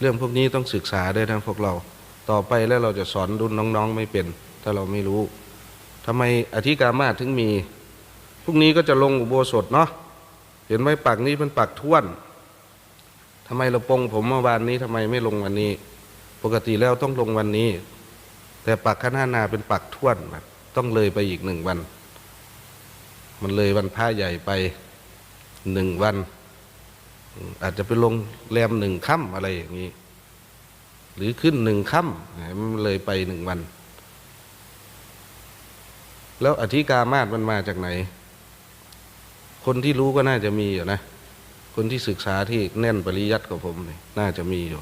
เรื่องพวกนี้ต้องศึกษาด้วยนะพวกเรา ต่อไปแล้วเราจะสอนรุ่นน้องๆไม่เป็น ถ้าเราไม่รู้ทำไมอธิการมาถึงมีพรุ่งนี้ก็จะลงอุโบสถเนาะเห็นไหมปักนี้เป็นปักท้วนทำไมเราปงผมเมื่อวานนี้ทำไมไม่ลงวันนี้ ปกติแล้วต้องลงวันนี้ แต่ปักข้างหน้านาเป็นปักท้วนแบบต้องเลยไปอีกหนึ่งวัน มันเลยวันพระใหญ่ไปหนึ่งวัน อาจจะไปลงแรมหนึ่งค่ำอะไรอย่างนี้ หรือขึ้นหนึ่งค่ำมันเลยไปหนึ่งวัน แล้วอธิกามาศมันมาจากไหน คนที่รู้ก็น่าจะมีอยู่นะ คนที่ศึกษาที่แน่นปริยัติกับผมเนี่ยน่าจะมีอยู่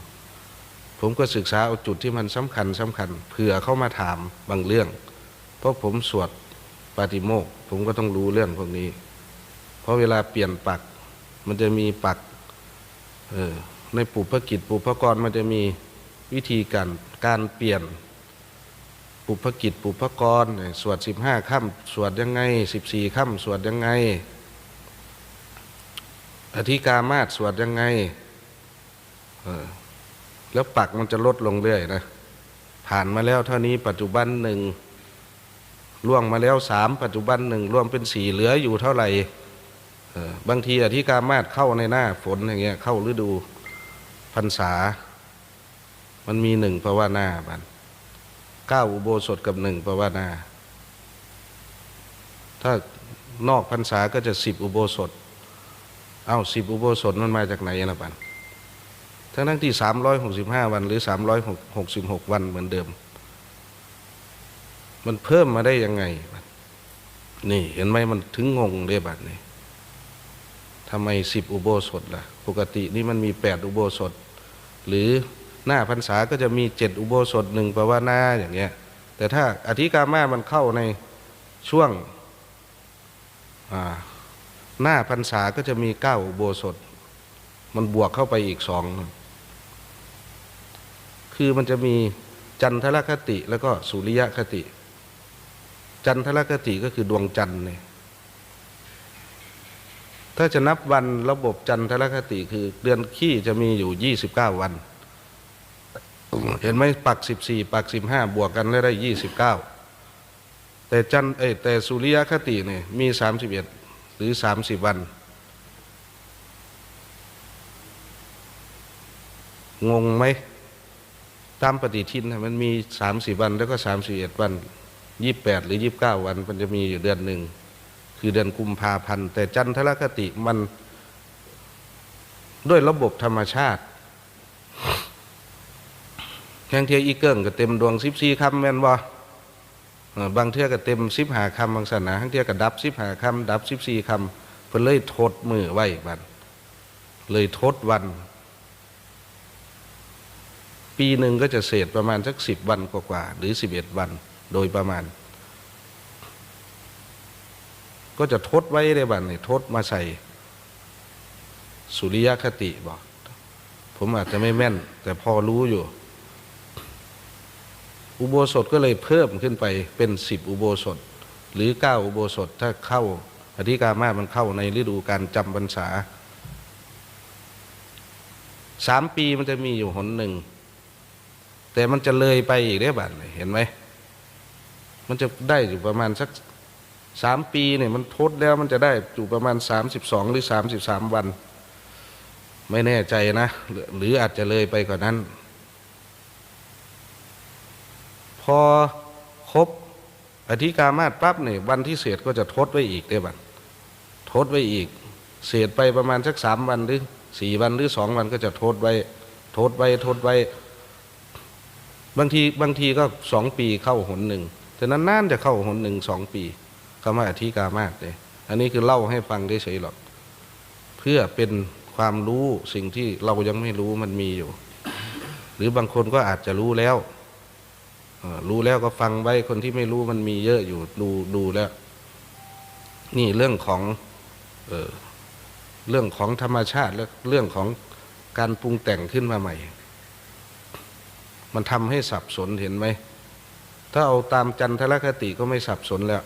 ผมก็ศึกษาเอาจุดที่มันสำคัญสำคัญเผื่อเข้ามาถามบางเรื่อง เพราะผมสวดปาติโมกข์ผมก็ต้องรู้เรื่องพวกนี้ เพราะเวลาเปลี่ยนปักมันจะมีปัก เออในปุพกิจปุพกรมันจะมีวิธีการการเปลี่ยน ปุพกิจปุพกรสวดสิบห้าค่ำสวดยังไงสิบสี่ค่ำสวดยังไง อธิกามาศสวดยังไงเออแล้วปักมันจะลดลงเรื่อยนะผ่านมาแล้วเท่านี้ปัจจุบันหนึ่งล่วงมาแล้วสามปัจจุบันหนึ่งรวมเป็นสี่เหลืออยู่เท่าไหร่ บางทีอธิการมาศเข้าในหน้าฝนอย่างเงี้ยเข้าฤดูพรรษา มันมีหนึ่งพราะว่าหน้ามันเก้าอุโบสถกับหนึ่งพราะว่าหน้าถ้านอกพรรษาก็จะสิบอุโบสถ เอ้าสิบอุโบสถมันมาจากไหนนะปันทั้งทั้งที่สามร้อยหกสิบห้าวัน หรือสามร้อยหกสิบหกวันเหมือนเดิม มันเพิ่มมาได้ยังไง นี่เห็นไหมมันถึงงงเลยบัดนี่ ทำไมสิบอุโบสถล่ะ ปกตินี่มันมีแปดอุโบสถ หรือหน้าพรรษาก็จะมีเจ็ดอุโบสถหนึ่งแปว่าหน้าอย่างเงี้ย แต่ถ้าอธิกามามันเข้าในช่วงหน้าพรรษาก็จะมีเก้าอุโบสถ มันบวกเข้าไปอีกสอง คือมันจะมีจันทรคติแล้วก็สุริยคติ จันทรคติก็คือดวงจันทร์เนี่ย ถ้าจะนับวันระบบจันทรคติคือ เดือนขี้จะมีอยู่ยี่สิบเก้าวัน เห็นไหมปักสิบสี่ปักสิบวกกันแล้วได้ยี่สิบเก้าแต่จันเอแต่สุริยคติเนี่ยมีสามสิบเอ็ดหรือสามสิบวัน งงไหมตามปฏิทินมันมีสามสิบวันแล้วก็สามสิบเอ็ดวันยี่แปดหรือยี่บเก้าวัน มันจะมีอยู่เดือนหนึ่ง คือเดือนกุมภาพันธ์ แต่จันทรคติมันด้วยระบบธรรมชาติแข่งเทียอีเกิงก็เต็มดวงสิบสี่คำแม่นบ่เอ่อบางเทื่อก็เต็มสิบหาคำบางศาสนาทั้งเทื่อก็ดับสิบหาคำดับสิบสี่คำเพิ่นเลยทดมือไว้บัดเลยทดวัน ปีหนึ่งก็จะเศษประมาณสักสิบวันกว่าๆหรือสิบเอ็ดวันโดยประมาณ ก็จะทดไว้ได้บัดนี่ทดมาใส่ สุริยคติบอก ผมอาจจะไม่แม่น แต่พอรู้อยู่ อุโบสถก็เลยเพิ่มขึ้นไปเป็นสิบอุโบสถ หรือเก้าอุโบสถถ้าเข้าอธิกามามันเข้าในฤดูการจำพรรษาสามปีมันจะมีอยู่หนหนึ่ง แต่มันจะเลยไปอีกได้บัดเห็นไหมมันจะได้อยู่ประมาณสัก สามปีเนี่ยมันทดแล้วมันจะได้อยู่ประมาณสามสิบสองหรือสามสิบสามวัน ไม่แน่ใจนะ หรืออาจจะเลยไปกว่านนั้น พอครบอธิกามาศปั๊บเนี่ยวันที่เศษก็จะทดไว้อีกได้บัดทดไว้อีก เศษไปประมาณสักสามวันหรือสี่วันหรือสองวันก็จะทดไว้ทดไว้ทดไว้ บางทีบางทีก็สองปีเข้าหนหนึ่งแต่นั้นนานจะเข้าหนหนึ่งสองปี คำว่าอธิกามาศเลยอันนี้คือเล่าให้ฟังเฉยๆหรอก เพื่อเป็นความรู้สิ่งที่เรายังไม่รู้มันมีอยู่ หรือบางคนก็อาจจะรู้แล้วรู้แล้วก็ฟังไว้คนที่ไม่รู้มันมีเยอะอยู่ดูดูแล้ว นี่เรื่องของเออเรื่องของธรรมชาติและเรื่องของการปรุงแต่งขึ้นมาใหม่ มันทำให้สับสนเห็นไหม ถ้าเอาตามจันทรคติก็ไม่สับสนแล้ว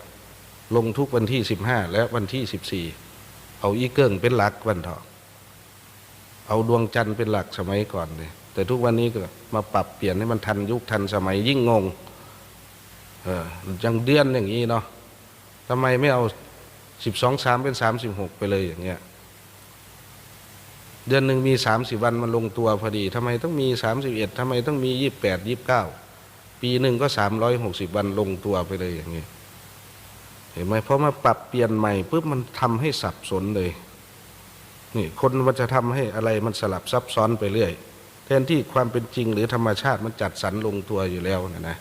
ลงทุกวันที่สิบห้าและวันที่สิบสี่เอาอีเกิ้งเป็นหลักวันเถอะเอาดวงจันทร์เป็นหลักสมัยก่อนเลยแต่ทุกวันนี้ก็มาปรับเปลี่ยนให้มันทันยุคทันสมัยยิ่งงงเออยังเดือนอย่างนี้เนาะทำไมไม่เอาสิบสองสามเป็นสามสิบหกไปเลยอย่างเงี้ยเดือนหนึ่งมีสามสิบวันมันลงตัวพอดีทำไมต้องมีสามสิบเอ็ดทำไมต้องมียี่บแปดยี่บเก้าปีหนึ่งก็สามร้อยหกสิบวันลงตัวไปเลยอย่างนี้ย เห็นไหมเพราะมาปรับเปลี่ยนใหม่ปุ๊บมันทำให้สับสนเลย นี่คนมันจะทำให้อะไรมันสลับซับซ้อนไปเรื่อย แทนที่ความเป็นจริงหรือธรรมชาติมันจัดสรรลงตัวอยู่แล้วนะนะ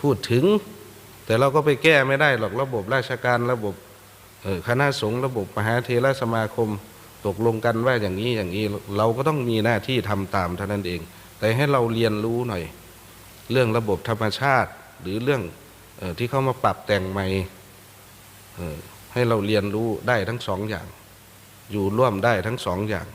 พูดถึง แต่เราก็ไปแก้ไม่ได้หรอกระบบราชการระบบคณะสงฆ์ระบบมหาเทรสมาคมตกลงกันว่าอย่างนี้อย่างนี้เราก็ต้องมีหน้าที่ทำตามเท่านั้นเอง แต่ให้เราเรียนรู้หน่อย เรื่องระบบธรรมชาติหรือเรื่องออที่เขามาปรับแต่งใหม่ ให้เราเรียนรู้ได้ทั้งสองอย่าง อยู่ร่วมได้ทั้งสองอย่าง